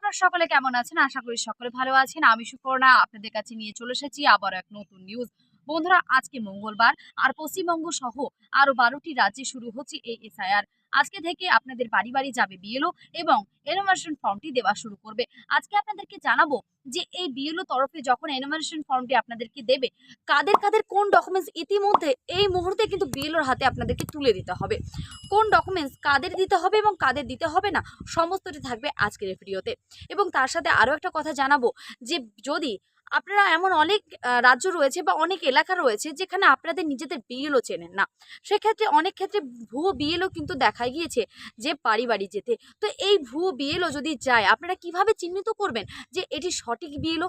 আপনারা সকলে কেমন আছেন? আশা করি সকলে ভালো আছেন। আমি সুপর্ণা, আপনাদের কাছে নিয়ে চলে এসেছি আবার এক নতুন নিউজ বন্ধুরা, আজকে মঙ্গলবার আর পশ্চিমবঙ্গ সহ আরও বারোটি রাজ্যে শুরু হচ্ছে এই এসআইআর আজকে থেকে আপনাদের বাড়ি বাড়ি যাবে বিএলও এবং এনোমারেশন ফর্মটি দেওয়া শুরু করবে। আজকে আপনাদেরকে জানাব যে এই বিএলও তরফে যখন এনোমারেশন ফর্মটি আপনাদেরকে দেবে, কাদের কাদের কোন ডকুমেন্টস ইতিমধ্যে এই মুহূর্তে কিন্তু বিএলওর হাতে আপনাদেরকে তুলে দিতে হবে। কোন ডকুমেন্টস কাদের দিতে হবে এবং কাদের দিতে হবে না, সমস্তটি থাকবে আজকের ভিডিওতে এবং তার সাথে আরও একটা কথা জানাব যে যদি আপনারা এমন অনেক রাজ্য রয়েছে বা অনেক এলাকা রয়েছে যেখানে আপনাদের নিজেদের বিএলও চেনেন না। সেক্ষেত্রে অনেক ক্ষেত্রে ভুয়ো বিএলও কিন্তু দেখা গিয়েছে যে বাড়ি বাড়ি যেতে। তো এই ভুয়ো বিএলও যদি যায়, আপনারা কীভাবে চিহ্নিত করবেন যে এটি সঠিক বিএলও?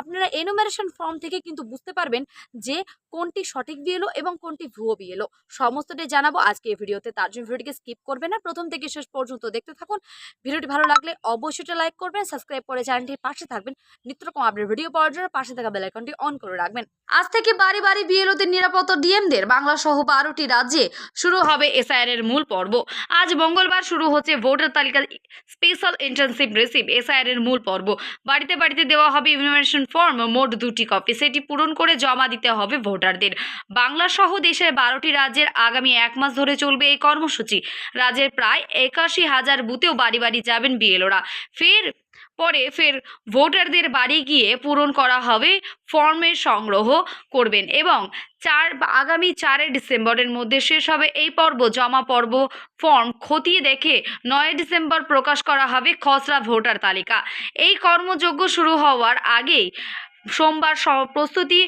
আপনারা এনোমারেশন ফর্ম থেকে কিন্তু বুঝতে পারবেন যে কোনটি সঠিক বিএলও এবং কোনটি ভুয়ো বিএলও। সমস্তটাই জানাব আজকে এই ভিডিওতে, তার জন্য ভিডিওটিকে স্কিপ করবেন না। প্রথম থেকে শেষ পর্যন্ত দেখতে থাকুন। ভিডিওটি ভালো লাগলে অবশ্যই লাইক করবেন সাবস্ক্রাইব করে চ্যানেলটির পাশে থাকবেন। নিত্য রকম আপডেট ভিডিও পাওয়ার জন্য পাশে থাকা বেল আইকনটি অন করে রাখবেন। আজ থেকে বাড়ি বাড়ি বিএলওদের নিরাপত্তা ডিএমদের, বাংলা সহ বারোটি রাজ্যে শুরু হবে এসআইআর মূল পর্ব। আজ মঙ্গলবার শুরু হচ্ছে ভোটার তালিকা স্পেশাল ইন্টার্নশিপ রিসিভ এসআইআর মূল পর্ব। বাড়িতে বাড়িতে দেওয়া হবে ইনফরমেশন ফর্ম মোট দুটি কপি সেটি পূরণ করে জমা দিতে হবে ভোটারদের। বাংলা সহ দেশের বারোটি রাজ্যের আগামী এক মাস ধরে চলবে এই কর্মসূচি। রাজ্যের প্রায় একাশি হাজার বুথেও বাড়ি বাড়ি যাবেন বিএলওরা। ফের পরে ফের ভোটারদের বাড়ি গিয়ে পূরণ করা হবে ফর্মের সংগ্রহ করবেন এবং চার আগামী চারে ডিসেম্বরের মধ্যে শেষ হবে এই পর্ব, জমা পর্ব ফর্ম। খতিয়ে দেখে নয় ডিসেম্বর প্রকাশ করা হবে খসড়া ভোটার তালিকা। এই কর্মযজ্ঞ শুরু হওয়ার আগেই সোমবার প্রস্তুতি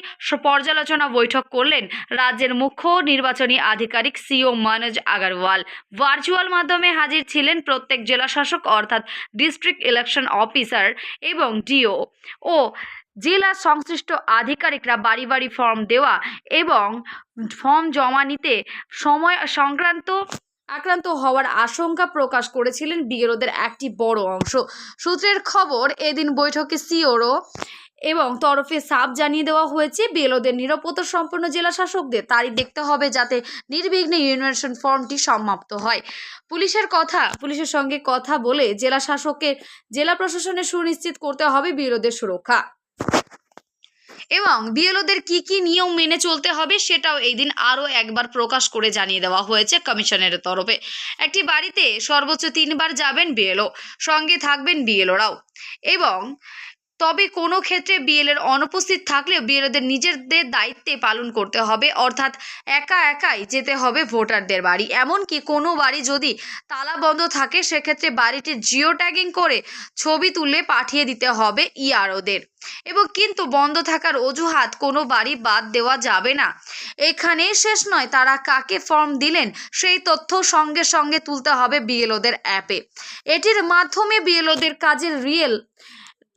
পর্যালোচনা বৈঠক করলেন রাজ্যের মুখ্য নির্বাচনী আধিকারিক সিও মনোজ আগারওয়াল। ভার্চুয়াল মাধ্যমে হাজির ছিলেন প্রত্যেক জেলাশাসক অর্থাৎ ডিস্ট্রিক্ট ইলেকশন অফিসার এবং ডিও। ও জেলা সংশ্লিষ্ট আধিকারিকরা বাড়ি বাড়ি ফর্ম দেওয়া এবং ফর্ম জমা নিতে সময় সংক্রান্ত আক্রান্ত হওয়ার আশঙ্কা প্রকাশ করেছিলেন বিএলওদের একটি বড় অংশ। সূত্রের খবর, এদিন বৈঠকে সিওরও এবং তরফে সাপ জানিয়ে দেওয়া হয়েছে বিএলওদের নিরাপত্তা সম্পন্ন জেলা শাসকদের তারই দেখতে হবে যাতে নির্বিঘ্নে ইউনিয়ন ফর্মটি সমাপ্ত হয়। পুলিশের কথা, পুলিশের সঙ্গে কথা বলে জেলা শাসকের, জেলা প্রশাসনের সুনিশ্চিত করতে হবে বিএলওদের সুরক্ষা। এবং বিএলওদের কি কি নিয়ম মেনে চলতে হবে সেটাও এই দিন আরও একবার প্রকাশ করে জানিয়ে দেওয়া হয়েছে কমিশনের তরফে। একটি বাড়িতে সর্বোচ্চ তিনবার যাবেন বিএলও সঙ্গে থাকবেন বিএলওরাও এবং তবে কোনো ক্ষেত্রে বিএলের অনুপস্থিত থাকলেও বিএলওদের নিজেদের দায়িত্বে পালন করতে হবে, অর্থাৎ একা একাই যেতে হবে ভোটারদের বাড়ি। এমনকি কোনো বাড়ি যদি তালা বন্ধ থাকে, সেক্ষেত্রে বাড়িটির জিও ট্যাগিং করে ছবি তুলে পাঠিয়ে দিতে হবে ইআরওদের। এবং কিন্তু বন্ধ থাকার অজুহাত কোনো বাড়ি বাদ দেওয়া যাবে না। এখানেই শেষ নয়, তারা কাকে ফর্ম দিলেন সেই তথ্য সঙ্গে সঙ্গে তুলতে হবে বিএলওদের অ্যাপে। এটির মাধ্যমে বিএলওদের কাজের রিয়েল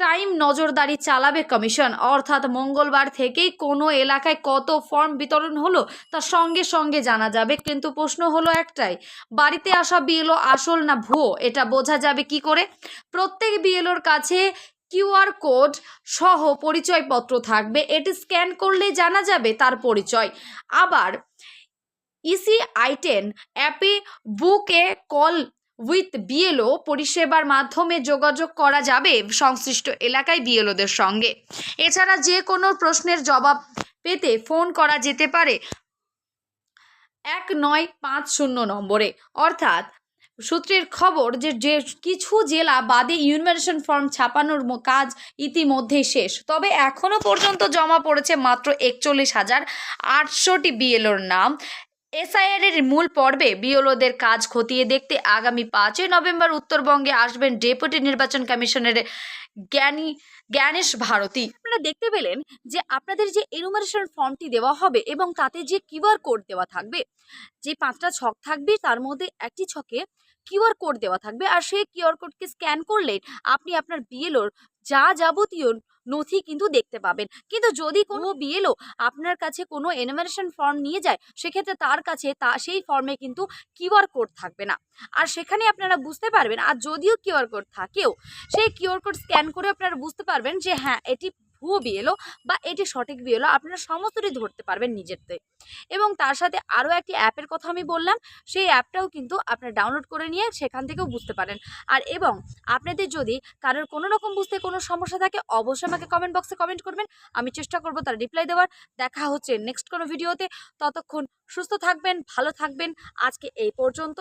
টাইম নজরদারি চালাবে কমিশন। অর্থাৎ মঙ্গলবার থেকেই কোনো এলাকায় কত ফর্ম বিতরণ হলো তা সঙ্গে সঙ্গে জানা যাবে। কিন্তু প্রশ্ন হলো একটাই, বাড়িতে আসা বিএলও আসল না ভুয়ো? এটা বোঝা যাবে কি করে? প্রত্যেক বিএলওর কাছে কিউআর কোড সহ পরিচয়পত্র থাকবে। এটি স্ক্যান করলেই জানা যাবে তার পরিচয়। আবার ইসি আইটেন অ্যাপে বুকে কল উইথ বিএলও পরিষেবার মাধ্যমে যোগাযোগ করা যাবে সংশ্লিষ্ট এলাকায় বিএলওদের সঙ্গে। এছাড়া যে কোনো প্রশ্নের জবাব পেতে ফোন করা যেতে পারে এক নয় পাঁচ শূন্য নম্বরে। অর্থাৎ সূত্রের খবর যে যে কিছু জেলা বাদে ইউনিভার্সেশন ফর্ম ছাপানোর কাজ ইতিমধ্যেই শেষ। তবে এখনও পর্যন্ত জমা পড়েছে মাত্র একচল্লিশ হাজার আটশোটি বিএলওর নাম। এসআইআর এর মূল পর্বে বিএলওদের কাজ খতিয়ে দেখতে আগামী পাঁচই নভেম্বর উত্তরবঙ্গে আসবেন ডেপুটি নির্বাচন কমিশনের জ্ঞানী, জ্ঞানেশ ভারতী। আপনারা দেখতে পেলেন যে আপনাদের যে এনুমারেশন ফর্মটি দেওয়া হবে এবং তাতে যে কিউআর কোড দেওয়া থাকবে, যে পাঁচটা ছক থাকবে, তার মধ্যে একটি ছকে কিউআর কোড দেওয়া থাকবে। আর সেই কিউআর কোডকে স্ক্যান করলে আপনি আপনার বিএলওর যা যাবতীয় নথি কিন্তু দেখতে পাবেন। কিন্তু যদি কোনো বিএলও আপনার কাছে কোনো এনমেশন ফর্ম নিয়ে যায় সেক্ষেত্রে তার কাছে তা সেই ফর্মে কিন্তু কিউআর কোড থাকবে না। আর সেখানে আপনারা বুঝতে পারবেন আর যদিও কিউআর কোড থাকেও সেই কিউআর কোড স্ক্যান করে আপনারা বুঝতে পারবেন যে হ্যাঁ এটি ভুয়ো বিএলও বা এটি সঠিক বিএলও আপনারা সমস্তটি ধরতে পারবেন নিজেরতে। এবং তার সাথে আরও একটি অ্যাপের কথা আমি বললাম, সেই অ্যাপটাও কিন্তু আপনারা ডাউনলোড করে নিয়ে সেখান থেকেও বুঝতে পারেন। আর এবং আপনাদের যদি কারোর কোনো রকম বুঝতে কোনো সমস্যা থাকে, অবশ্যই আমাকে কমেন্ট বক্সে কমেন্ট করবেন। আমি চেষ্টা করব তার রিপ্লাই দেওয়ার। দেখা হচ্ছে নেক্সট কোনো ভিডিওতে ততক্ষণ সুস্থ থাকবেন, ভালো থাকবেন। আজকে এই পর্যন্তই।